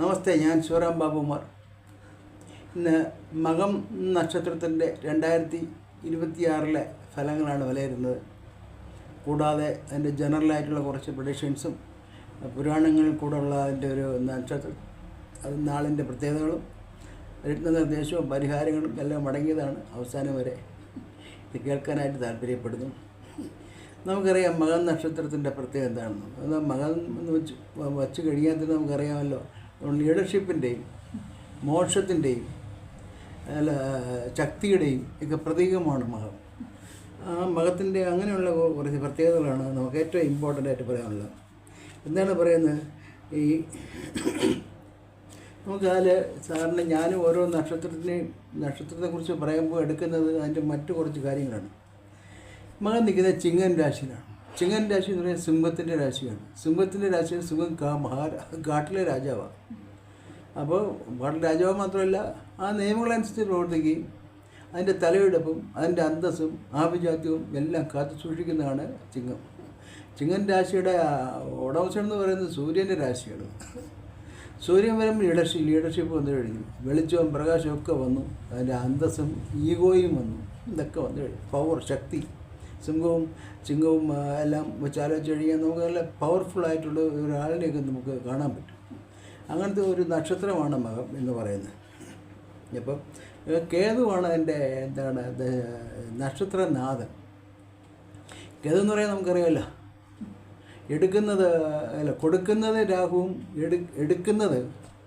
നമസ്തേ ഞാൻ ശിവറാം ബാബുമാർ ഇന്ന് മകം നക്ഷത്രത്തിന്റെ രണ്ടായിരത്തി ഇരുപത്തിയാറിലെ ഫലങ്ങളാണ് വിലയിരുന്നത്. കൂടാതെ അതിന്റെ ജനറലായിട്ടുള്ള കുറച്ച് പ്രഡിക്ഷൻസും പുരാണങ്ങളിൽ കൂടെ ഉള്ള അതിന്റെ ഒരു നക്ഷത്ര അത് നാളിന്റെ പ്രത്യേകതകളും വരുന്ന നിർദ്ദേശവും പരിഹാരങ്ങളും എല്ലാം അടങ്ങിയതാണ് അവസാനം വരെ. ഇത് കേൾക്കാനായിട്ട് താല്പര്യപ്പെടുന്നു. നമുക്കറിയാം മകൻ നക്ഷത്രത്തിന്റെ പ്രത്യേകത എന്താണെന്ന്. അത് മകൻ എന്ന് വെച്ച് വച്ച് കഴിയാൻ തന്നെ നമുക്കറിയാമല്ലോ. ലീഡർഷിപ്പിന്റെയും മോക്ഷത്തിന്റെയും അല്ല ശക്തിയുടെയും ഒക്കെ പ്രതീകമാണ് മകം ആ മകത്തിന്റെ അങ്ങനെയുള്ള കുറച്ച് പ്രത്യേകതകളാണ് നമുക്ക് ഏറ്റവും ഇമ്പോർട്ടന്റ് ആയിട്ട് പറയാനുള്ളത്. എന്താണ് പറയുന്നത്? ഈ നമുക്ക് സാറിന് ഞാനും ഓരോ നക്ഷത്രത്തിനെയും നക്ഷത്രത്തെക്കുറിച്ച് പറയുമ്പോൾ എടുക്കുന്നത് അതിന്റെ മറ്റു കുറച്ച് കാര്യങ്ങളാണ്. മകൻ നിൽക്കുന്നത് ചിങ്ങൻ രാശിയിലാണ്. ചിങ്ങൻ രാശി എന്ന് പറയുന്നത് സിംഹത്തിന്റെ രാശിയാണ്. സിംഹത്തിന്റെ രാശിയിൽ സിംഹം കാട്ടിലെ രാജാവാണ്. അപ്പോൾ കാട്ടിലെ രാജാവ് മാത്രമല്ല ആ നിയമങ്ങളനുസരിച്ച് പ്രവർത്തിക്കുകയും അതിന്റെ തലയെടുപ്പും അതിന്റെ അന്തസ്സും ആഭിജാത്യവും എല്ലാം കാത്തു സൂക്ഷിക്കുന്നതാണ് ചിങ്ങം. ചിങ്ങൻ രാശിയുടെ ഉടമസ്ഥൻ എന്ന് പറയുന്നത് സൂര്യന്റെ രാശിയാണ്. സൂര്യൻ വരുമ്പോൾ ലീഡർഷിപ്പ് ലീഡർഷിപ്പ് വന്നു കഴിഞ്ഞു വെളിച്ചവും പ്രകാശവും ഒക്കെ വന്നു. അതിന്റെ അന്തസ്സും ഈഗോയും വന്നു. ഇതൊക്കെ വന്നു കഴിഞ്ഞു പവർ ശക്തി. സിംഹവും ചിങ്ങവും എല്ലാം വെച്ച് ആലോചിച്ച് നമുക്ക് നല്ല പവർഫുൾ ആയിട്ടുള്ള ഒരാളിനെയൊക്കെ നമുക്ക് കാണാൻ പറ്റും. അങ്ങനത്തെ ഒരു നക്ഷത്രമാണ് മകം എന്ന് പറയുന്നത്. അപ്പം കേതുവാണ് എന്റെ എന്താണ് നക്ഷത്രനാഥൻ. കേതു എന്ന് പറയാൻ നമുക്കറിയാമല്ലോ എടുക്കുന്നത് അല്ല കൊടുക്കുന്നത് രാഹുവും എടു എടുക്കുന്നത്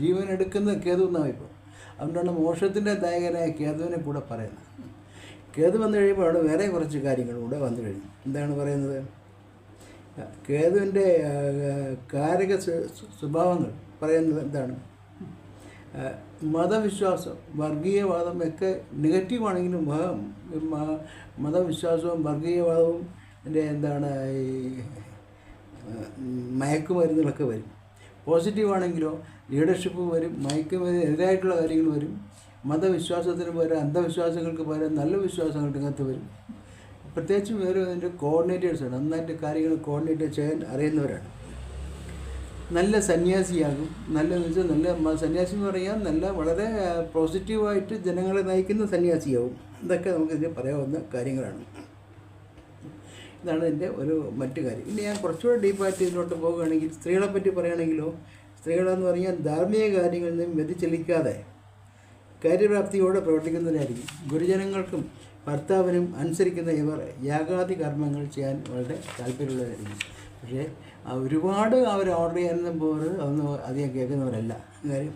ജീവൻ എടുക്കുന്നത് കേതു എന്നാണ് ഇപ്പോൾ. അതുകൊണ്ടാണ് മോക്ഷത്തിന്റെ നായകനായ കേതുവിനെ കൂടെ പറയുന്നത്. കേതു വന്നു കഴിയുമ്പോൾ അവിടെ വേറെ കുറച്ച് കാര്യങ്ങൾ കൂടെ വന്നു കഴിഞ്ഞു എന്താണ് പറയുന്നത്? കേതുവിന്റെ കാരക സ്വ- സ്വഭാവങ്ങൾ പറയുന്നത് എന്താണ്? മതവിശ്വാസം വർഗീയവാദം ഒക്കെ നെഗറ്റീവാണെങ്കിലും മതവിശ്വാസവും വർഗീയവാദവും എന്റെ എന്താണ് ഈ മയക്കുമരുന്നുകളൊക്കെ വരും. പോസിറ്റീവാണെങ്കിലോ ലീഡർഷിപ്പ് വരും മയക്കുമരുന്ന് എതിരായിട്ടുള്ള കാര്യങ്ങൾ വരും. മതവിശ്വാസത്തിന് പകരം അന്ധവിശ്വാസങ്ങൾക്ക് പകരം നല്ല വിശ്വാസങ്ങൾക്ക് ഇങ്ങനത്തെ വരും. പ്രത്യേകിച്ചും വേറെ അതിന്റെ കോർഡിനേറ്റേഴ്സാണ് നന്നായിട്ട് കാര്യങ്ങൾ കോർഡിനേറ്റ് ചെയ്യാൻ അറിയുന്നവരാണ്. നല്ല സന്യാസിയാകും. നല്ല വെച്ചാൽ നല്ല സന്യാസി എന്ന് പറയാൻ നല്ല വളരെ പോസിറ്റീവായിട്ട് ജനങ്ങളെ നയിക്കുന്ന സന്യാസിയാവും. ഇതൊക്കെ നമുക്കിതിന് പറയാവുന്ന കാര്യങ്ങളാണ്. ഇതാണ് എന്റെ ഒരു മറ്റു കാര്യം. ഇനി ഞാൻ കുറച്ചുകൂടെ ഡീപ്പായിട്ട് ഇതിലോട്ട് പോവുകയാണെങ്കിൽ സ്ത്രീകളെ പറ്റി പറയുകയാണെങ്കിലോ സ്ത്രീകളെന്ന് പറഞ്ഞാൽ ധാർമ്മിക കാര്യങ്ങളിൽ നിന്നും വ്യതിചലിക്കാതെ കാര്യപ്രാപ്തിയോടെ പ്രവർത്തിക്കുന്നതിനായിരിക്കും. ഗുരുജനങ്ങൾക്കും ഭർത്താവിനും അനുസരിക്കുന്ന ഇവർ യാഗാദി കർമ്മങ്ങൾ ചെയ്യാൻ വളരെ താല്പര്യമുള്ളവരായിരിക്കും. പക്ഷേ ഒരുപാട് അവർ ഓർഡർ ചെയ്യാനൊന്നും പോകുന്നത് അതൊന്നും അധികം കേൾക്കുന്നവരല്ല. കാര്യം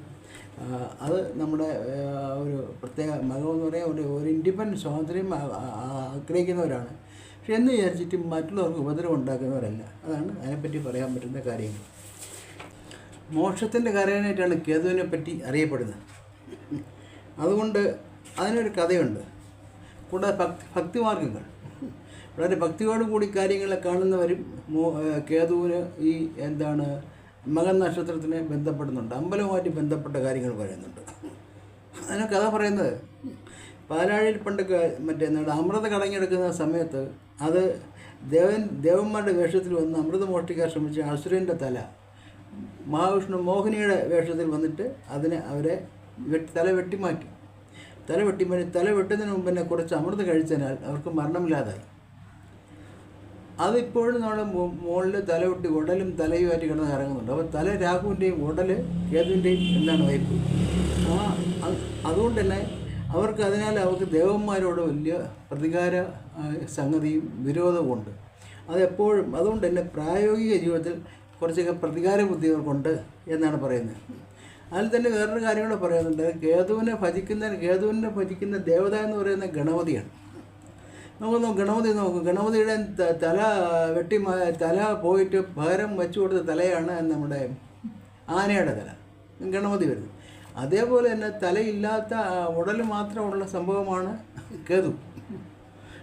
അത് നമ്മുടെ ഒരു പ്രത്യേക മകം എന്ന് പറയാൻ ഒരു ഒരു ഇൻഡിപെൻഡന്റ് സ്വാതന്ത്ര്യം ആഗ്രഹിക്കുന്നവരാണ്. പക്ഷെ എന്ന് വിചാരിച്ചിട്ട് മറ്റുള്ളവർക്ക് ഉപദ്രവം ഉണ്ടാക്കുന്നവരല്ല. അതാണ് അതിനെപ്പറ്റി പറയാൻ പറ്റുന്ന കാര്യങ്ങൾ. മോക്ഷത്തിന്റെ കരകനായിട്ടാണ് കേതുവിനെ പറ്റി അറിയപ്പെടുന്നത്. അതുകൊണ്ട് അതിനൊരു കഥയുണ്ട്. കൂടാതെ ഭക്തി ഭക്തിമാർഗങ്ങൾ. വളരെ ഭക്തിയോടു കൂടി കാര്യങ്ങളെ കാണുന്നവരും കേതുവിന് ഈ എന്താണ് മകൻ നക്ഷത്രത്തിനെ ബന്ധപ്പെടുന്നുണ്ട്. അമ്പലവുമായിട്ട് ബന്ധപ്പെട്ട കാര്യങ്ങൾ പറയുന്നുണ്ട്. അതിന് കഥ പറയുന്നത്. പാലാഴിയിൽ പണ്ട് മറ്റേ എന്താണ് അമൃത കടഞ്ഞെടുക്കുന്ന സമയത്ത് അത് ദേവൻ ദേവന്മാരുടെ വേഷത്തിൽ വന്ന് അമൃത മോഷ്ടിക്കാൻ ശ്രമിച്ച അസുരന്റെ തല മഹാവിഷ്ണു മോഹിനിയുടെ വേഷത്തിൽ വന്നിട്ട് അതിനെ അവരെ വെട്ടി തല വെട്ടിമാറ്റി തല വെട്ടിമാറ്റി തല വെട്ടുന്നതിന് മുമ്പ് തന്നെ കുറച്ച് അമൃത് കഴിച്ചതിനാൽ അവർക്ക് മരണമില്ലാതായി. അതിപ്പോഴും നമ്മുടെ മുകളിൽ തല വെട്ടി ഉടലും തലയുമായിട്ട് കിടന്ന് ഇറങ്ങുന്നുണ്ട് അപ്പോൾ തല രാഹുവിന്റെയും ഉടൽ കേതുവിന്റെയും എന്താണ് വൈപ്പ് ആ അതുകൊണ്ട് തന്നെ അവർക്ക് അതിനാൽ അവർക്ക് ദേവന്മാരോട് വലിയ പ്രതികാര സംഗതിയും വിരോധവും ഉണ്ട്. അതെപ്പോഴും അതുകൊണ്ട് തന്നെ പ്രായോഗിക ജീവിതത്തിൽ കുറച്ചൊക്കെ പ്രതികാര ബുദ്ധി അവർക്കുണ്ട് എന്നാണ് പറയുന്നത്. അതിൽ തന്നെ വേറൊരു കാര്യം കൂടെ പറയുന്നുണ്ട് കേതുവിനെ ഭജിക്കുന്ന കേതുവിനെ ഭജിക്കുന്ന ദേവത എന്ന് പറയുന്ന ഗണപതിയാണ്. നമുക്ക് ഗണപതി നോക്കും. ഗണപതിയുടെ തല വെട്ടി തല പോയിട്ട് പകരം വെച്ചു കൊടുത്ത തലയാണ് നമ്മുടെ ആനയുടെ തല. ഗണപതി വരുന്നത്. അതേപോലെ തന്നെ തലയില്ലാത്ത ഉടൽ മാത്രമുള്ള സംഭവമാണ് കേതു.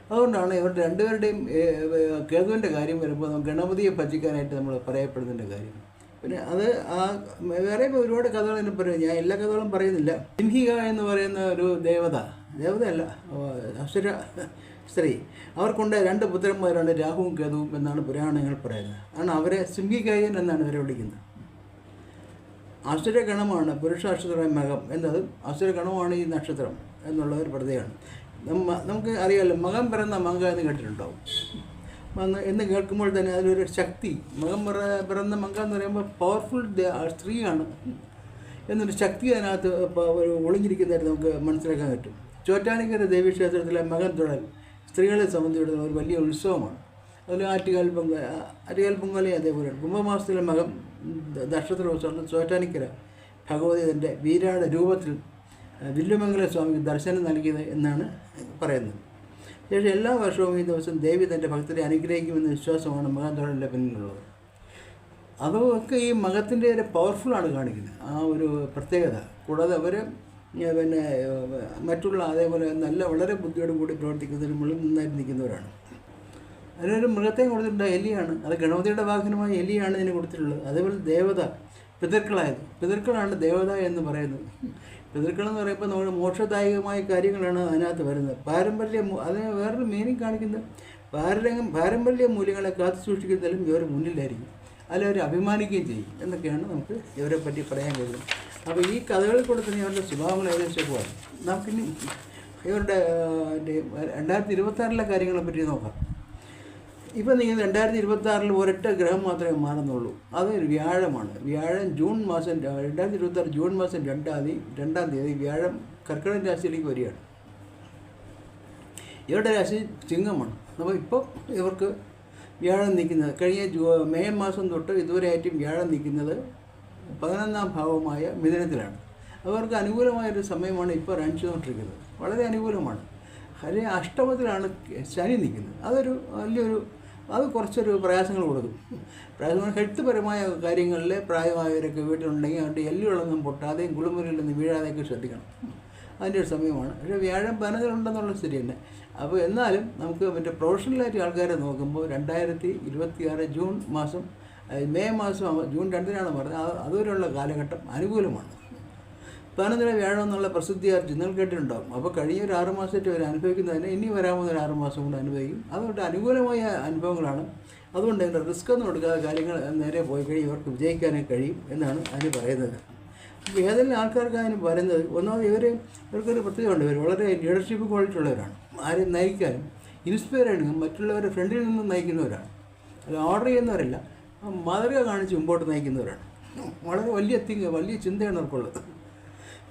അതുകൊണ്ടാണ് ഇവർ രണ്ടുപേരുടെയും കേതുവിന്റെ കാര്യം വരുമ്പോൾ ഗണപതിയെ ഭജിക്കാനായിട്ട് നമ്മൾ പറയപ്പെടുന്നതിന്റെ കാര്യം. പിന്നെ അത് ആ വേറെ ഒരുപാട് കഥകൾ എന്നെ പറയും ഞാൻ എല്ലാ കഥകളും പറയുന്നില്ല. സിംഹിക എന്ന് പറയുന്ന ഒരു ദേവത ദേവതയല്ല അസുര സ്ത്രീ. അവർക്കുണ്ട് രണ്ട് പുത്രന്മാരാണ് രാഹുവും കേതുവും എന്നാണ് പുരാണങ്ങൾ പറയുന്നത്. കാരണം അവരെ സിംഹികായൻ എന്നാണ് ഇവരെ വിളിക്കുന്നത്. അസുരഗണമാണ് പുരുഷാക്ഷത്ര മകം എന്നത് അസുരഗണമാണ് ഈ നക്ഷത്രം എന്നുള്ള ഒരു പ്രത്യേകമാണ് നമുക്ക് അറിയാമല്ലോ മകം പിറന്ന മങ്ക എന്ന് കേട്ടിട്ടുണ്ടാവും വന്ന് എന്ന് കേൾക്കുമ്പോൾ തന്നെ അതിലൊരു ശക്തി മകം പറ പിറന്ന മങ്ക എന്ന് പറയുമ്പോൾ പവർഫുൾ സ്ത്രീയാണ്. എന്നൊരു ശക്തി അതിനകത്ത് ഒരു ഒളിഞ്ഞിരിക്കുന്നതായിട്ട് നമുക്ക് മനസ്സിലാക്കാൻ പറ്റും. ചോറ്റാനിക്കര ദേവീക്ഷേത്രത്തിലെ മകൻ തുടൽ സ്ത്രീകളെ സംബന്ധിച്ചിടത്തോളം ഒരു വലിയ ഉത്സവമാണ്. അതിൽ ആറ്റുകാൽ പൊങ്കൽ ആറ്റുകാൽ പൊങ്കാലയും അതേപോലെയാണ് കുംഭമാസത്തിലെ മകം ദക്ഷത്ര ഉത്സവം ചോറ്റാനിക്കര ഭഗവതി തന്റെ വീരാട രൂപത്തിൽ വില്ലുമംഗല സ്വാമിക്ക് ദർശനം നൽകിയത് എന്നാണ് പറയുന്നത്. ശേഷം എല്ലാ വർഷവും ഈ ദിവസം ദേവി തന്റെ ഭക്തരെ അനുഗ്രഹിക്കുമെന്ന വിശ്വാസമാണ് മകൻ തൊഴലിന്റെ പിന്നിലുള്ളത് അതൊക്കെ ഈ മകത്തിന്റെ ഒരു പവർഫുള്ളാണ് കാണിക്കുന്നത്. ആ ഒരു പ്രത്യേകത. കൂടാതെ അവർ പിന്നെ മറ്റുള്ള അതേപോലെ നല്ല വളരെ ബുദ്ധിയോടും കൂടി പ്രവർത്തിക്കുന്നതിന് മുകളിൽ നന്നായിട്ട് നിൽക്കുന്നവരാണ്. അതിനൊരു മൃഗത്തെ കൊടുത്തിട്ടുണ്ട് എലിയാണ്. അത് ഗണപതിയുടെ വാഹനമായ എലിയാണ് ഇതിന് കൊടുത്തിട്ടുള്ളത്. അതേപോലെ ദേവത പിതൃക്കളായത്. പിതൃക്കളാണ് ദേവത എന്ന് പറയുന്നത്. എന്ന് പറയുമ്പോൾ നമ്മൾ മോക്ഷദായകമായ കാര്യങ്ങളാണ് അതിനകത്ത് വരുന്നത്. പാരമ്പര്യ അതിന് വേറൊരു മീനിങ് കാണിക്കുന്നത്. പാരമ്പര്യം പാരമ്പര്യ മൂല്യങ്ങളെ കാത്തു സൂക്ഷിക്കുന്നതിലും ഇവർ മുന്നിലായിരിക്കും. അതിലവർ അഭിമാനിക്കുകയും ചെയ്യും. എന്നൊക്കെയാണ് നമുക്ക് ഇവരെ പറ്റി പറയാൻ കഴിയുന്നത്. അപ്പോൾ ഈ കഥകളിൽ കൂടെ തന്നെ ഇവരുടെ സ്വഭാവങ്ങൾ ഏകദേശം പോകാം നമുക്കിനി ഇവരുടെ രണ്ടായിരത്തി ഇരുപത്താറിലെ കാര്യങ്ങളെ പറ്റി നോക്കാം. ഇപ്പം നിങ്ങൾ രണ്ടായിരത്തി ഇരുപത്തി ആറിൽ ഒരൊറ്റ ഗ്രഹം മാത്രമേ മാറുന്നുള്ളൂ. അത് വ്യാഴമാണ്. വ്യാഴം ജൂൺ മാസം രണ്ടായിരത്തി ഇരുപത്തി ആറ് ജൂൺ മാസം രണ്ടാം തീയതി രണ്ടാം തീയതി വ്യാഴം കർക്കിടക രാശിയിലേക്ക് വരികയാണ്. ഇവരുടെ രാശി ചിങ്ങമാണ്. അപ്പോൾ ഇപ്പോൾ ഇവർക്ക് വ്യാഴം നിൽക്കുന്നത് കഴിഞ്ഞ ജൂ മെയ് മാസം തൊട്ട് ഇതുവരെയായിട്ടും വ്യാഴം നിൽക്കുന്നത് പതിനൊന്നാം ഭാവമായ മിഥുനത്തിലാണ്. അവർക്ക് അനുകൂലമായൊരു സമയമാണ് ഇപ്പോൾ റൺ വളരെ അനുകൂലമാണ്. അല്ലെങ്കിൽ അഷ്ടമത്തിലാണ് ശനി നിൽക്കുന്നത്. അതൊരു വലിയൊരു അത് കുറച്ചൊരു പ്രയാസങ്ങൾ കൊടുക്കും. പ്രയാസങ്ങൾ ഹെൽത്ത് പരമായ കാര്യങ്ങളിൽ പ്രായമായവരൊക്കെ വീട്ടിലുണ്ടെങ്കിൽ അവരുടെ എല്ലുകളൊന്നും പൊട്ടാതെയും കുളിമുറിയിലൊന്നും വീഴാതെയൊക്കെ ശ്രദ്ധിക്കണം. അതിന്റെ ഒരു സമയമാണ്. പക്ഷേ വ്യാഴം പനതിലുണ്ടെന്നുള്ള സ്ഥിതി തന്നെ. അപ്പോൾ എന്നാലും നമുക്ക് മറ്റേ പ്രൊഫഷണലായിട്ട് ആൾക്കാരെ നോക്കുമ്പോൾ രണ്ടായിരത്തി ഇരുപത്തി ആറ് ജൂൺ മാസം മെയ് മാസം ജൂൺ രണ്ടിനാണ് പറഞ്ഞത്. അതുവരെയുള്ള കാലഘട്ടം അനുകൂലമാണ്. പതിനൊന്നിലെ വ്യാഴം എന്നുള്ള പ്രസിദ്ധി ആർജി നിങ്ങൾ കേട്ടിട്ടുണ്ടാവും. അപ്പോൾ കഴിഞ്ഞ ഒരു ആറ് മാസമായിട്ട് അവർ അനുഭവിക്കുന്നതിന് ഇനി വരാമെന്ന് ഒരു ആറ് മാസം കൊണ്ട് അനുഭവിക്കും. അതുകൊണ്ട് അനുകൂലമായ അനുഭവങ്ങളാണ്. അതുകൊണ്ട് അതിന്റെ റിസ്ക് ഒന്നും എടുക്കാതെ കാര്യങ്ങൾ നേരെ പോയി കഴിയും ഇവർക്ക് വിജയിക്കാനേ കഴിയും എന്നാണ് അതിന് പറയുന്നത്. അപ്പോൾ ഏതെങ്കിലും ആൾക്കാർക്ക് അതിന് പറയുന്നത് ഒന്നാമത് ഇവർ ഇവർക്കൊരു പ്രത്യേകമുണ്ട് ഇവർ വളരെ ലീഡർഷിപ്പ് ക്വാളിറ്റി ഉള്ളവരാണ്. ആരെയും നയിക്കാനും ഇൻസ്പയർ ചെയ്യണമെങ്കിൽ മറ്റുള്ളവരെ ഫ്രണ്ടിൽ നിന്ന് നയിക്കുന്നവരാണ്. അല്ല ഓർഡർ ചെയ്യുന്നവരല്ല. മാതൃക കാണിച്ച് മുമ്പോട്ട് നയിക്കുന്നവരാണ്. വളരെ വലിയ തിങ് വലിയ ചിന്തയാണ് അവർക്കുള്ളത്.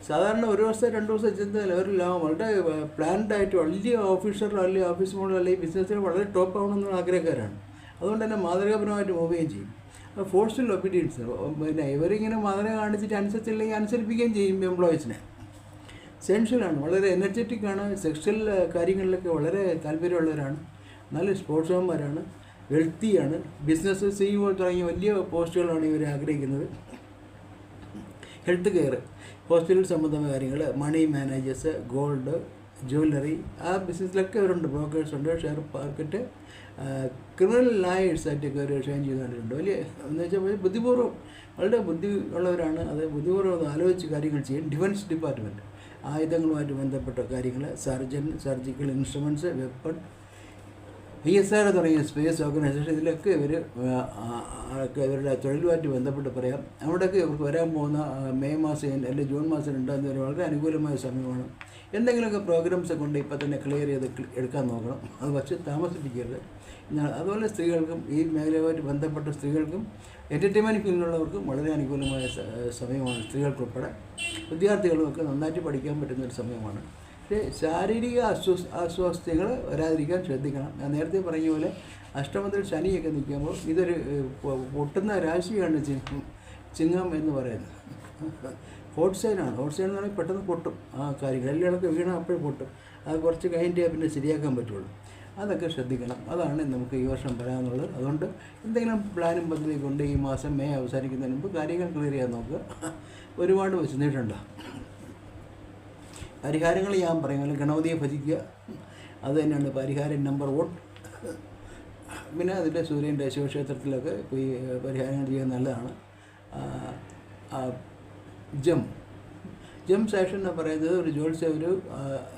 സാധാരണ ഒരു ദിവസത്തെ രണ്ട് ദിവസത്തെ ചിന്തയല്ല ഒരു വളരെ പ്ലാൻഡ് ആയിട്ട് വലിയ ഓഫീസറോ അല്ലെങ്കിൽ ഓഫീസ് മോഡലോ അല്ലെങ്കിൽ ബിസിനസ്സിൽ വളരെ ടോപ്പ് ആവണമെന്നുള്ള ആഗ്രഹക്കാരാണ്. അതുകൊണ്ട് തന്നെ മാതൃകാപരമായിട്ട് മൂവുകയും ചെയ്യും. ഫോഴ്സ്ഫുൾ ഒബീഡിയൻസ് പിന്നെ ഇവരിങ്ങനെ മാതൃക കാണിച്ചിട്ട് അനുസരിച്ചില്ലെങ്കിൽ അനുസരിപ്പിക്കുകയും ചെയ്യും എംപ്ലോയീസിനെ സെൻഷ്യലാണ് വളരെ എനർജറ്റിക് ആണ്. സെക്ഷൽ കാര്യങ്ങളിലൊക്കെ വളരെ താല്പര്യമുള്ളവരാണ്. നല്ല സ്പോർട്സ്മാന്മാരാണ് വെൽത്തിയാണ് ബിസിനസ് സിഇഒ തുടങ്ങിയ വലിയ പോസ്റ്റുകളാണ് ഇവർ ആഗ്രഹിക്കുന്നത്. ഹെൽത്ത് കെയർ ഹോസ്പിറ്റൽ സംബന്ധമായ കാര്യങ്ങൾ മണി മാനേജേഴ്സ് ഗോൾഡ് ജ്വല്ലറി ആ ബിസിനസ്സിലൊക്കെ അവരുണ്ട് ബ്രോക്കേഴ്സ് ഉണ്ട് ഷെയർ മാർക്കറ്റ് ക്രിമിനൽ ലായേഴ്സ് ആയിട്ടൊക്കെ അവർ ഷൈൻ ചെയ്ത് കണ്ടിട്ടുണ്ട് വലിയ എന്ന് വെച്ചാൽ ബുദ്ധിപൂർവം വളരെ ബുദ്ധി ഉള്ളവരാണ് അത് ബുദ്ധിപൂർവം ആലോചിച്ച് കാര്യങ്ങൾ ചെയ്യും. ഡിഫൻസ് ഡിപ്പാർട്ട്മെന്റ് ആയുധങ്ങളുമായിട്ട് ബന്ധപ്പെട്ട കാര്യങ്ങൾ surgeon surgical instruments weapon P S R തുടങ്ങിയ സ്പേസ് ഓർഗനൈസേഷൻ ഇതിലൊക്കെ ഇവർ ഇവരുടെ തൊഴിലുമായിട്ട് ബന്ധപ്പെട്ട് പറയാം. അവിടെയൊക്കെ ഇവർക്ക് വരാൻ പോകുന്ന മെയ് മാസം അല്ലെങ്കിൽ ജൂൺ മാസം തീയതി വരെ വളരെ അനുകൂലമായ സമയമാണ്. എന്തെങ്കിലുമൊക്കെ പ്രോഗ്രാംസ് കൊണ്ട് ഇപ്പം തന്നെ ക്ലിയർ ചെയ്ത് എടുക്കാൻ നോക്കണം. അത് പക്ഷേ താമസിപ്പിക്കരുത്. അതുപോലെ സ്ത്രീകൾക്കും ഈ മേഖലയുമായിട്ട് ബന്ധപ്പെട്ട സ്ത്രീകൾക്കും എന്റർടൈൻമെന്റ് ഫീൽഡിലുള്ളവർക്കും വളരെ അനുകൂലമായ സമയമാണ് സ്ത്രീകൾക്കുൾപ്പെടെ. വിദ്യാർത്ഥികളുമൊക്കെ നന്നായിട്ട് പഠിക്കാൻ പറ്റുന്ന ഒരു സമയമാണ്. ശാരീരിക അസ്വസ് അസ്വസ്ഥതകൾ വരാതിരിക്കാൻ ശ്രദ്ധിക്കണം. ഞാൻ നേരത്തെ പറഞ്ഞ പോലെ അഷ്ടമത്തിൽ ശനിയൊക്കെ നിൽക്കുമ്പോൾ ഇതൊരു പൊട്ടുന്ന രാശിയാണ് ചിങ്ങം ചിങ്ങം എന്ന് പറയുന്നത്. ഹോട്ട് സൈനാണ്. ഹോട്ട് സൈൻ എന്ന് പറഞ്ഞാൽ പെട്ടെന്ന് പൊട്ടും. ആ കാര്യങ്ങൾ എല്ലുകളൊക്കെ വീണാൽ അപ്പോഴും പൊട്ടും. അത് കുറച്ച് കഴിഞ്ഞിട്ടേ പിന്നെ ശരിയാക്കാൻ പറ്റുള്ളൂ. അതൊക്കെ ശ്രദ്ധിക്കണം. അതാണ് നമുക്ക് ഈ വർഷം വരാമെന്നുള്ളത് അതുകൊണ്ട് എന്തെങ്കിലും പ്ലാനും പദ്ധതി കൊണ്ട് ഈ മാസം മെയ് അവസാനിക്കുന്നതിന് മുമ്പ് കാര്യങ്ങൾ ക്ലിയർ ചെയ്യാൻ നോക്കുക. ഒരുപാട് വിശന്നിട്ടുണ്ടോ? പരിഹാരങ്ങൾ ഞാൻ പറയുമല്ലോ ഗണപതിയെ ഭജിക്കുക. അത് തന്നെയാണ് പരിഹാരം നമ്പർ വൺ പിന്നെ അതിന്റെ സൂര്യന്റെ ശിവക്ഷേത്രത്തിലൊക്കെ പോയി പരിഹാരങ്ങൾ ചെയ്യാൻ നല്ലതാണ്. ജം. ജം സെഷൻ എന്ന് പറയുന്നത് ഒരു ജോത്സ്യ ഒരു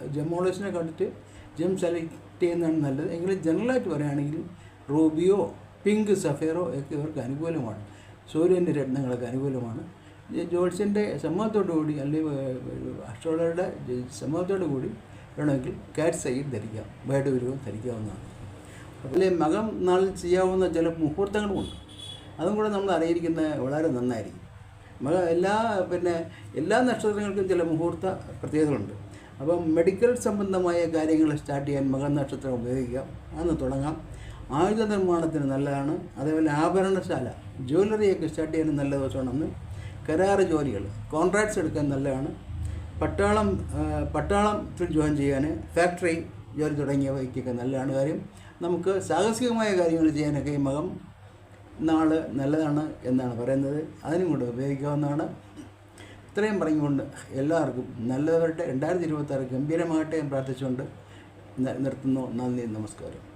ജമോളജിനെ കണ്ടിട്ട് ജം സെലക്ട് ചെയ്യുന്നതാണ് നല്ലത്. എങ്കിലും ജനറലായിട്ട് പറയുകയാണെങ്കിൽ റൂബിയോ പിങ്ക് സഫേറോ ഒക്കെ ഇവർക്ക് അനുകൂലമാണ്. സൂര്യന്റെ രത്നങ്ങളൊക്കെ അനുകൂലമാണ്. ജ്യോത്സ്യന്റെ സമ്മതത്തോടു കൂടി അല്ലെങ്കിൽ അസ്ട്രോളറുടെ സമ്മതത്തോടു കൂടി വേണമെങ്കിൽ കാറ്റ് സൈഡ് ധരിക്കാം വേടഗുരുവും ധരിക്കാവുന്നതാണ്. അതിലെ മകം നാളിൽ ചെയ്യാവുന്ന ചില മുഹൂർത്തങ്ങളുമുണ്ട് അതും കൂടെ നമ്മൾ അറിയിരിക്കുന്നത് വളരെ നന്നായിരിക്കും. മക എല്ലാ പിന്നെ എല്ലാ നക്ഷത്രങ്ങൾക്കും ചില മുഹൂർത്ത പ്രത്യേകതകളുണ്ട്. അപ്പം മെഡിക്കൽ സംബന്ധമായ കാര്യങ്ങൾ സ്റ്റാർട്ട് ചെയ്യാൻ മകൻ നക്ഷത്രം ഉപയോഗിക്കാം. അന്ന് തുടങ്ങാം. ആയുധ നിർമ്മാണത്തിന് നല്ലതാണ്. അതേപോലെ ആഭരണശാല ജ്വല്ലറിയൊക്കെ സ്റ്റാർട്ട് ചെയ്യാൻ നല്ല ദിവസമാണ് കരാറ് ജോലികൾ. കോൺട്രാക്ട്സ് എടുക്കാൻ നല്ലതാണ്. പട്ടാളം പട്ടാളത്തിൽ ജോയിൻ ചെയ്യാൻ ഫാക്ടറി ജോലി തുടങ്ങിയവയ്ക്കൊക്കെ നല്ലതാണ് കാര്യം. നമുക്ക് സാഹസികമായ കാര്യങ്ങൾ ചെയ്യാനൊക്കെ ഈ മകം നാൾ നല്ലതാണ് എന്നാണ് പറയുന്നത്. അതിനും കൂടെ ഉപയോഗിക്കാവുന്നതാണ്. ഇത്രയും പറഞ്ഞുകൊണ്ട് എല്ലാവർക്കും നല്ലവരുടെ രണ്ടായിരത്തി ഇരുപത്തി ആറ് ഗംഭീരമാകട്ടെ പ്രാർത്ഥിച്ചുകൊണ്ട് നിർത്തുന്നു. നന്ദി നമസ്കാരം.